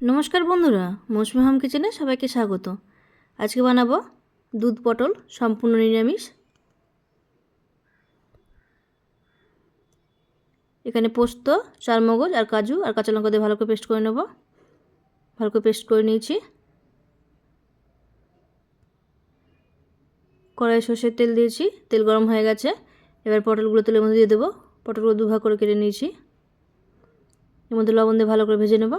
নমস্কার বন্ধুরা মৌসুমি হোম কিচেনে সবাইকে স্বাগত। আজকে বানাবো দুধ পটল সম্পূর্ণ নিরামিষ। এখানে পোস্ত, চারমগজ আর কাজু আর কাঁচা লঙ্কা দিয়ে ভালো করে পেস্ট করে নেব। ভালো করে পেস্ট করে নিয়েছি। কড়াই সর্ষের তেল দিয়েছি, তেল গরম হয়ে গেছে। এবার পটলগুলো তেলের মধ্যে দিয়ে দেবো। পটলগুলো দুভাগ করে কেটে নিয়েছি। এর মধ্যে লবণ দিয়ে ভালো করে ভেজে নেব।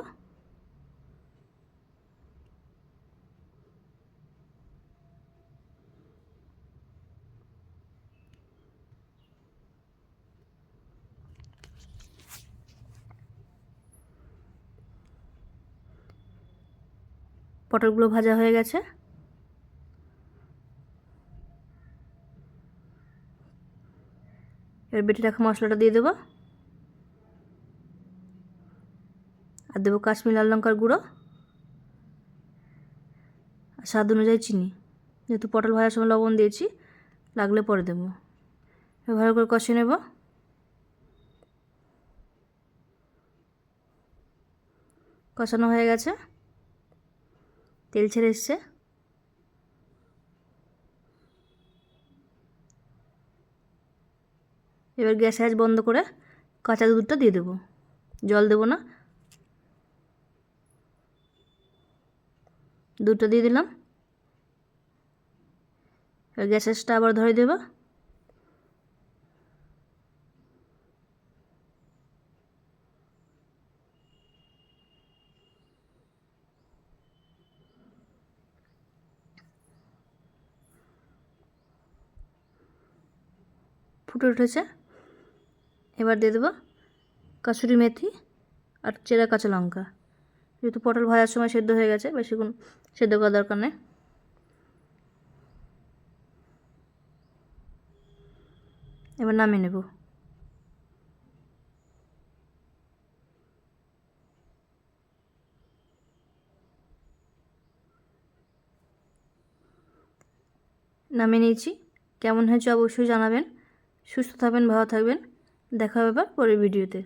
পটলগুলো ভাজা হয়ে গেছে। এবার বেটে রাখা মশলাটা দিয়ে দেবো। আর দেবো কাশ্মীর লাল লঙ্কার গুঁড়ো। আর স্বাদ অনুযায়ী চিনি। যেহেতু পটল ভাজার সময় লবণ দিয়েছি, লাগলে পরে দেবো। এবার ভালো করে কষিয়ে নেব। কষানো হয়ে গেছে। তেল ছেড়ে এসছে। এবার গ্যাস আঁচ বন্ধ করে কাঁচা দুধটা দিয়ে দেবো। জল দেবো না। দুধটা দিয়ে দিলাম। এবার গ্যাস আঁচটা আবার ধরে দেবো। ফুটে উঠেছে। এবার দিয়ে দেবো কাসুরি মেথি আর চেরা কাঁচা লঙ্কা। যেহেতু পটল ভাজার সময় সেদ্ধ হয়ে গেছে, বেশিক্ষণ সেদ্ধ করার দরকার নেই। এবার নামিয়ে নেব। নামিয়ে নিয়েছি। কেমন হয়েছে অবশ্যই জানাবেন। সুস্থ থাকবেন ভালো থাকবেন। দেখা হবে আবার পরের ভিডিওতে।